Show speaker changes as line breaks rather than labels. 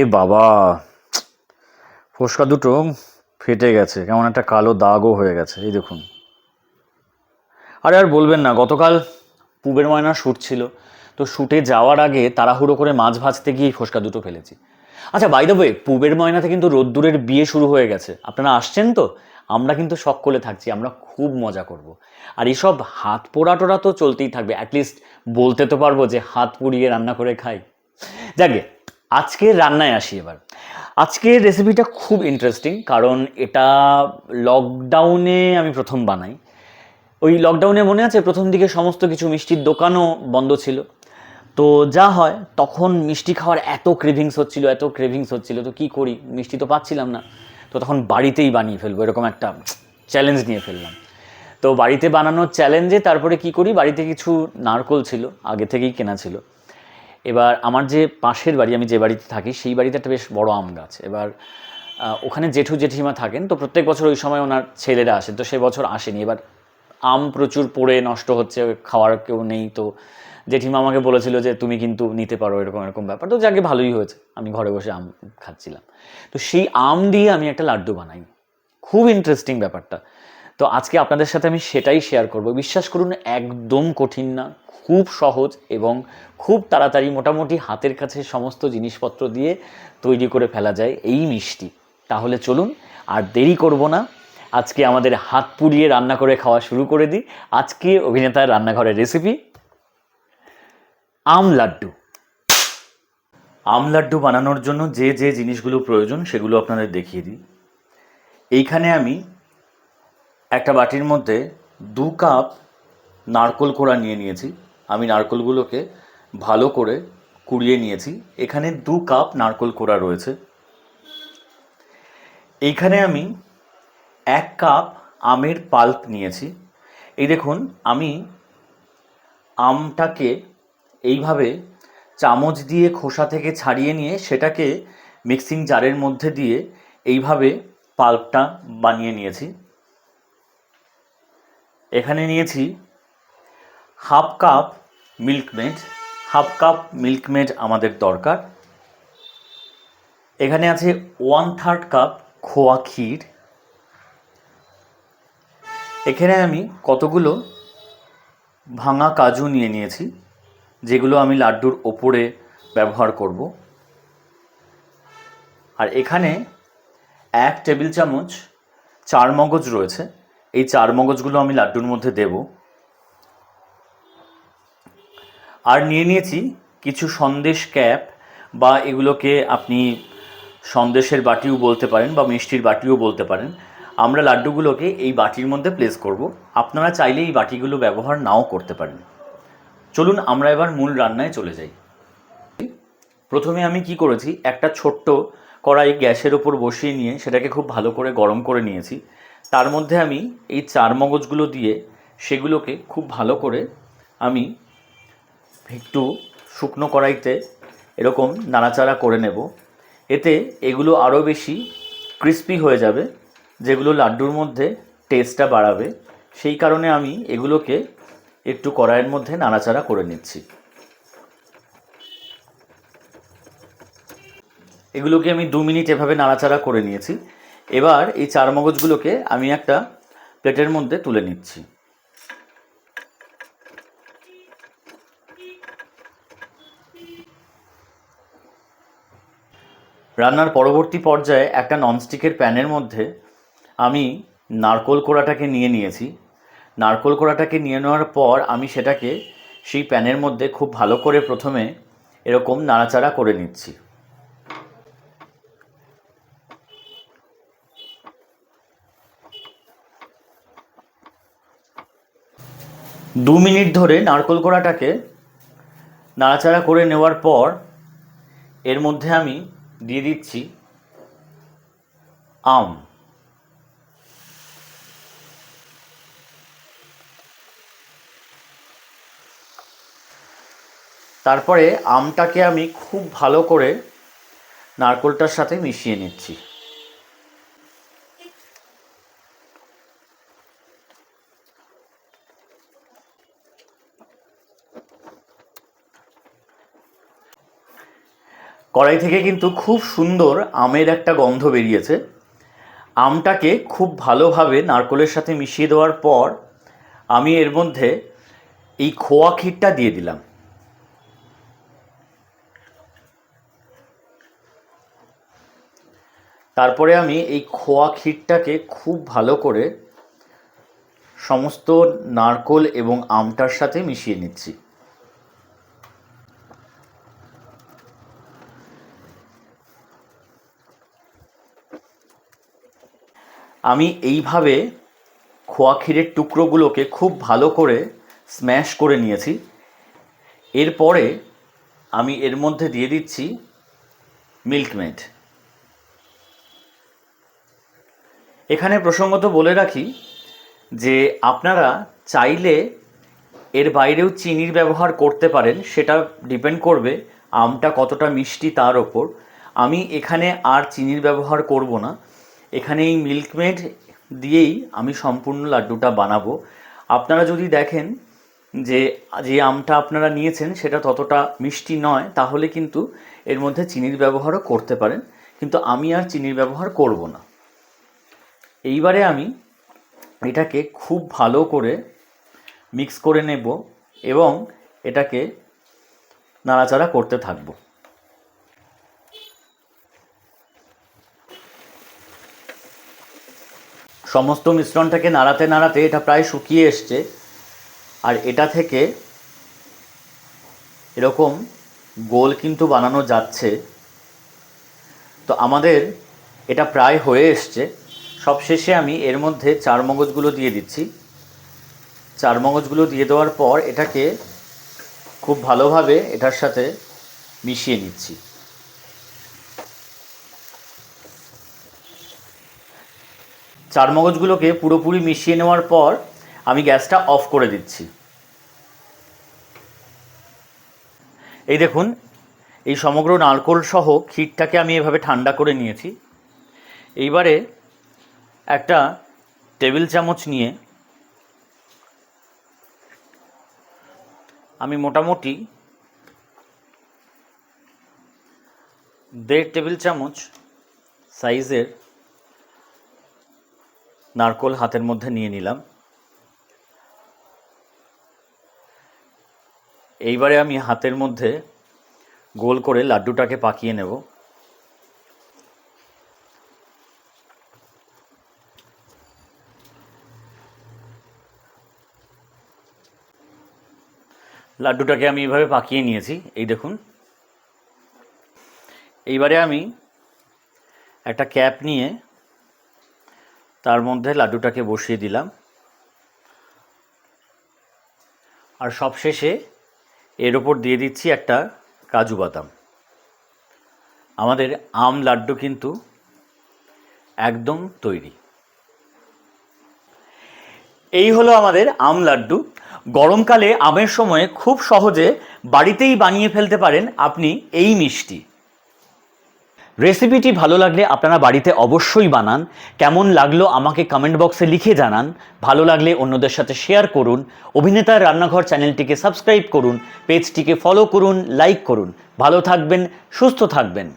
এ বাবা, ফোসকা দুটো ফেটে গেছে, কেমন একটা কালো দাগও হয়ে গেছে, এই দেখুন। আরে আর বলবেন না, গতকাল পুবের ময়না শ্যুট ছিল, তো শ্যুটে যাওয়ার আগে তাড়াহুড়ো করে মাছ ভাজতে গিয়ে ফোসকা দুটো ফেলেছি। আচ্ছা বাই দ্য ওয়ে পুবের ময়নাতে কিন্তু রোদ্দুরের বিয়ে শুরু হয়ে গেছে, আপনারা আসছেন তো? আমরা কিন্তু সকলে থাকছি, আমরা খুব মজা করব। আর এইসব হাত পোড়া টোড়া তো চলতেই থাকবে অ্যাটলিস্ট বলতে তো পারব যে হাত পুড়িয়ে রান্না করে খাই। যাকে আজকের রান্নায় আসি এবার। আজকের রেসিপিটা খুব ইন্টারেস্টিং কারণ এটা লকডাউনে আমি প্রথম বানাই। ওই লকডাউনে মনে আছে, প্রথম দিকে সমস্ত কিছু মিষ্টির দোকানও বন্ধ ছিল। তো যা হয়, তখন মিষ্টি খাওয়ার এত ক্রেভিংস হচ্ছিল, এত ক্রেভিংস হচ্ছিল, তো কি করি? মিষ্টি তো পাচ্ছিলাম না। তো তখন বাড়িতেই বানিয়ে ফেলব, এরকম একটা চ্যালেঞ্জ নিয়ে ফেললাম। তো বাড়িতে বানানোর চ্যালেঞ্জে তারপরে কি করি? বাড়িতে কিছু নারকোল ছিল, আগে থেকেই কেনা ছিল। এবার আমার যে পাশের বাড়ি, আমি যে বাড়িতে থাকি, সেই বাড়িতে একটা বেশ বড় আম গাছ। এবার ওখানে জেঠু জেঠিমা থাকেন, তো প্রত্যেক বছর ওই সময় ওনার ছেলেরা আসেন, তো সে বছর আসেনি। এবার আম প্রচুর পড়ে, নষ্ট হচ্ছে, খাওয়ার কেউ নেই, তো জেঠিমা আমাকে বলেছিল যে, তুমি কিন্তু নিতে পারো এরকম এরকম ব্যাপার। তো যাকে ভালোই হয়েছে, আমি ঘরে বসে আম খাচ্ছিলাম। তো সেই আম দিয়ে আমি একটা লাড্ডু বানাই। খুব ইন্টারেস্টিং ব্যাপারটা। তো আজকে আপনাদের সাথে আমি সেটাই শেয়ার করব। বিশ্বাস করুন, একদম কঠিন না, খুব সহজ এবং খুব তাড়াতাড়ি মোটামুটি হাতের কাছে সমস্ত জিনিসপত্র দিয়ে তৈরি করে ফেলা যায় এই মিষ্টি। তাহলে চলুন, আর দেরি করব না। আজকে আমাদের হাত পুড়িয়ে রান্না করে খাওয়া শুরু করে দিই। আজকে অভিনেতার রান্নাঘরের রেসিপি আম লাড্ডু। আম লাড্ডু বানানোর জন্য যে যে জিনিসগুলো প্রয়োজন সেগুলো আপনাদের দেখিয়ে দিই। এইখানে আমি একটা বাটির মধ্যে দু কাপ নারকোল কোড়া নিয়ে নিয়েছি। আমি নারকোলগুলোকে ভালো করে কুড়িয়ে নিয়েছি। এখানে দু কাপ নারকোল কোড়া রয়েছে। এইখানে আমি এক কাপ আমের পাল্প নিয়েছি। এই দেখুন, আমি আমটাকে এইভাবে চামচ দিয়ে খোসা থেকে ছাড়িয়ে নিয়ে সেটাকে মিক্সিং জারের মধ্যে দিয়ে এইভাবে পাল্পটা বানিয়ে নিয়েছি। এখানে নিয়েছি half cup Milkmaid half cup Milkmaid আমাদের দরকার। এখানে আছে ওয়ান থার্ড কাপ খোয়া ক্ষীর। এখানে আমি কতগুলো ভাঙা কাজু নিয়ে নিয়েছি, যেগুলো আমি লাড্ডুর ওপরে ব্যবহার করব। আর এখানে এক টেবিল চামচ চার মগজ রয়েছে। এই চার মগজগুলো আমি লাড্ডুর মধ্যে দেব। আর নিয়ে নিয়েছি কিছু সন্দেশ ক্যাপ বা এগুলোকে আপনি সন্দেশের বাটিও বলতে পারেন বা মিষ্টির বাটিও বলতে পারেন। আমরা লাড্ডুগুলোকে এই বাটির মধ্যে প্লেস করব। আপনারা চাইলে এই বাটিগুলো ব্যবহার নাও করতে পারেন। চলুন আমরা এবার মূল রান্নায় চলে যাই। প্রথমে আমি কি করেছি? একটা ছোট্ট কড়াই গ্যাসের ওপর বসিয়ে নিয়ে সেটাকে খুব ভালো করে গরম করে নিয়েছি। তার মধ্যে আমি এই চার মগজগুলো দিয়ে সেগুলোকে খুব ভালো করে আমি একটু শুকনো কড়াইতে এরকম নাড়াচাড়া করে নেব। এতে এগুলো আরও বেশি ক্রিস্পি হয়ে যাবে, যেগুলো লাড্ডুর মধ্যে টেস্টটা বাড়াবে। সেই কারণে আমি এগুলোকে একটু কড়াইয়ের মধ্যে নাড়াচাড়া করে নিচ্ছি। এগুলোকে আমি দু মিনিট এভাবে নাড়াচাড়া করে নিয়েছি। এবার এই চার মগজগুলোকে আমি একটা প্লেটের মধ্যে তুলে নিচ্ছি। রান্নার পরবর্তী পর্যায়ে একটা ননস্টিকের প্যানের মধ্যে আমি নারকোল কোড়াটাকে নিয়ে নিয়েছি। নারকোল কোড়াটাকে নিয়ে নেওয়ার পর আমি সেটাকে সেই প্যানের মধ্যে খুব ভালো করে প্রথমে এরকম নাড়াচাড়া করে নিচ্ছি। দু মিনিট ধরে নারকোল কোড়াটাকে নাড়াচাড়া করে নেওয়ার পর এর মধ্যে আমি দিয়ে দিচ্ছি আম। তারপরে আমটাকে আমি খুব ভালো করে নারকোলটার সাথে মিশিয়ে নিচ্ছি। কড়াই থেকে কিন্তু খুব সুন্দর আমের একটা গন্ধ বেরিয়েছে। আমটাকে খুব ভালোভাবে নারকোলের সাথে মিশিয়ে দেওয়ার পর আমি এর মধ্যে এই খোয়া ক্ষীরটা দিয়ে দিলাম। তারপরে আমি এই খোয়া ক্ষীরটাকে খুব ভালো করে সমস্ত নারকোল এবং আমটার সাথে মিশিয়ে নিচ্ছি। আমি এইভাবে খোয়া ক্ষীরের টুকরোগুলোকে খুব ভালো করে স্ম্যাশ করে নিয়েছি। এরপরে আমি এর মধ্যে দিয়ে দিচ্ছি মিল্কমেড এখানে প্রসঙ্গত বলে রাখি যে আপনারা চাইলে এর বাইরেও চিনির ব্যবহার করতে পারেন, সেটা ডিপেন্ড করবে আমটা কতটা মিষ্টি তার ওপর। আমি এখানে আর চিনির ব্যবহার করব না। এখানে এই মিল্কমেড দিয়েই আমি সম্পূর্ণ লাড্ডুটা বানাবো। আপনারা যদি দেখেন যে যে আমটা আপনারা নিয়েছেন সেটা ততটা মিষ্টি নয়, তাহলে কিন্তু এর মধ্যে চিনির ব্যবহারও করতে পারেন, কিন্তু আমি আর চিনির ব্যবহার করব না। এইবারে আমি এটাকে খুব ভালো করে মিক্স করে নেব এবং এটাকে নাড়াচাড়া করতে থাকব। সমস্ত মিশ্রণটাকে নাড়াতে নাড়াতে এটা প্রায় শুকিয়ে এসছে। আর এটা থেকে এরকম গোল কিন্তু বানানো যাচ্ছে। তো আমাদের এটা প্রায় হয়ে এসছে। সবশেষে আমি এর মধ্যে চার মগজগুলো দিয়ে দিচ্ছি। চার মগজগুলো দিয়ে দেওয়ার পর এটাকে খুব ভালোভাবে এটার সাথে মিশিয়ে নিচ্ছি। চার মগজগুলোকে পুরোপুরি মিশিয়ে নেওয়ার পর আমি গ্যাসটা অফ করে দিচ্ছি। এই দেখুন, এই সমগ্র নারকোল সহ ক্ষীরটাকে আমি এভাবে ঠান্ডা করে নিয়েছি। এইবারে একটা টেবিল চামচ নিয়ে আমি মোটামুটি দেড় টেবিল চামচ সাইজের নারকোল হাতের মধ্যে নিয়ে নিলাম। এইবারে আমি হাতের মধ্যে গোল করে লাড্ডুটাকে পাকিয়ে নেব। লাড্ডুটাকে আমি এইভাবে পাকিয়ে নিয়েছি, এই দেখুন। এইবারে আমি একটা ক্যাপ নিয়ে তার মধ্যে লাড্ডুটাকে বসিয়ে দিলাম। আর সবশেষে এর ওপর দিয়ে দিচ্ছি একটা কাজু বাদাম। আমাদের আম লাড্ডু কিন্তু একদম তৈরি। এই হলো আমাদের আম লাড্ডু। গরমকালে আমের সময় খুব সহজে বাড়িতেই বানিয়ে ফেলতে পারেন আপনি এই মিষ্টি। রেসিপিটি ভালো লাগলে আপনারা বাড়িতে অবশ্যই বানান। কেমন লাগল আমাকে কমেন্ট বক্সে লিখে জানান। ভালো লাগলে অন্যদের সাথে শেয়ার করুন। অভিনেতার রান্নাঘর চ্যানেলটিকে সাবস্ক্রাইব করুন। পেজটিকে ফলো করুন লাইক করুন। ভালো থাকবেন, সুস্থ থাকবেন।